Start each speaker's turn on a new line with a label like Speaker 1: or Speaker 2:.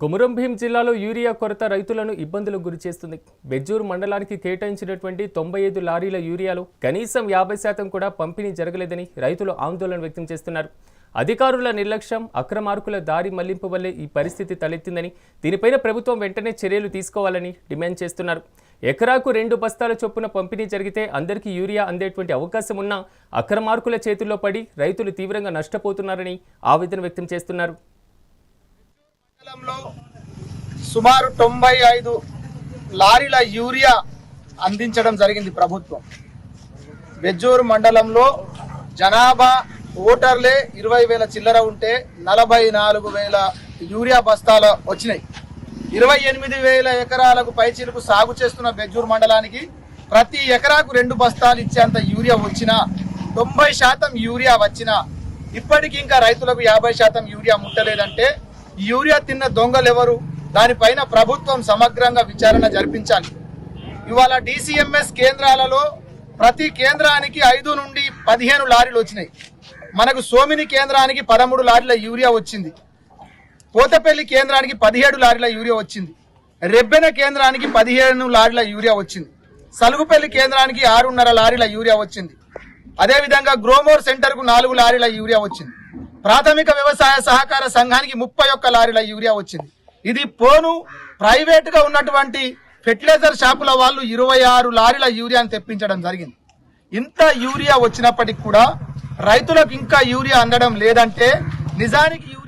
Speaker 1: కొమురం భీం జిల్లాలో యూరియా కొరత రైతులను ఇబ్బందులకు గురి చేస్తుంది. బెజ్జూరు మండలానికి కేటాయించినటువంటి తొంభై ఐదు లారీల యూరియాలో కనీసం యాభై శాతం కూడా పంపిణీ జరగలేదని రైతులు ఆందోళన వ్యక్తం చేస్తున్నారు. అధికారుల నిర్లక్ష్యం అక్రమార్కుల దారి మళ్ళింపు వల్లే ఈ పరిస్థితి తలెత్తిందని దీనిపైన ప్రభుత్వం వెంటనే చర్యలు తీసుకోవాలని డిమాండ్ చేస్తున్నారు. ఎకరాకు రెండు బస్తాల చొప్పున పంపిణీ జరిగితే అందరికీ యూరియా అందేటువంటి అవకాశం ఉన్నా అక్రమార్కుల చేతుల్లో పడి రైతులు తీవ్రంగా నష్టపోతున్నారని ఆవేదన వ్యక్తం చేస్తున్నారు.
Speaker 2: కాలంలో సుమారు తొంభై ఐదు లారీల యూరియా అందించడం జరిగింది ప్రభుత్వం. బెజ్జూరు మండలంలో జనాభా ఓటర్లే ఇరవై వేల చిల్లర ఉంటే నలభై నాలుగు వేల యూరియా బస్తాలు వచ్చినాయి. ఇరవై ఎనిమిది వేల ఎకరాలకు పైచీలకు సాగు చేస్తున్న బెజ్జూరు మండలానికి ప్రతి ఎకరాకు రెండు బస్తాలు ఇచ్చేంత యూరియా వచ్చినా తొంభై శాతం యూరియా వచ్చినా ఇప్పటికి ఇంకా రైతులకు యాభై శాతం యూరియా ముట్టలేదంటే ఈ యూరియా తిన్న దొంగలు ఎవరు దానిపైన ప్రభుత్వం సమగ్రంగా విచారణ జరిపించాలి. ఇవాళ డిసిఎంఎస్ కేంద్రాలలో ప్రతి కేంద్రానికి ఐదు నుండి పదిహేను లారీలు వచ్చినాయి. మనకు సోమిని కేంద్రానికి పదమూడు లారీల యూరియా వచ్చింది. పోతపల్లి కేంద్రానికి పదిహేడు లారీల యూరియా వచ్చింది. రెబ్బెన కేంద్రానికి పదిహేను లారీల యూరియా వచ్చింది. సలుగుపల్లి కేంద్రానికి ఆరున్నర లారీల యూరియా వచ్చింది. అదేవిధంగా గ్రోమోర్ సెంటర్కు నాలుగు లారీల యూరియా వచ్చింది. ప్రాథమిక వ్యవసాయ సహకార సంఘానికి ముప్పై ఒక్క లారీల యూరియా వచ్చింది. ఇది పోను ప్రైవేట్గా ఉన్నటువంటి ఫెర్టిలైజర్ షాపుల వాళ్ళు ఇరవై ఆరు లారీల యూరియాను తెప్పించడం జరిగింది. ఇంత యూరియా వచ్చినప్పటికి కూడా రైతులకు ఇంకా యూరియా అందడం లేదంటే నిజానికి యూరియా